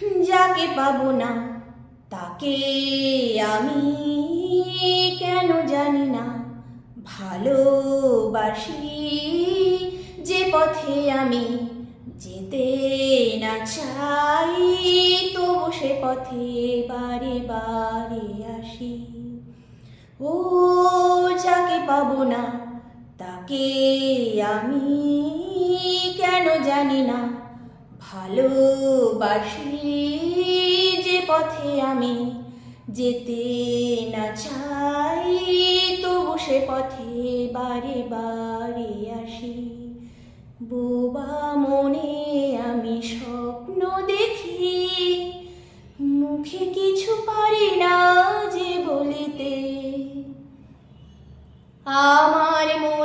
যাকে পাবো না, তাকে আমি কেন জানি না। ভালোবাসি যে পথে আমি, যেতে না চাই তবু সে পথে বারে বারে আসি। ও যাকে পাবো না, তাকে আমি কেন জানি না। ভালোবাসি যে পথে আমি। যেতে না চাই, তবু সে পথে বারে বারে আসি। বোবা মনে আমি স্বপ্ন দেখি, মুখে কিছু পারি না যে বলিতে। আমার মন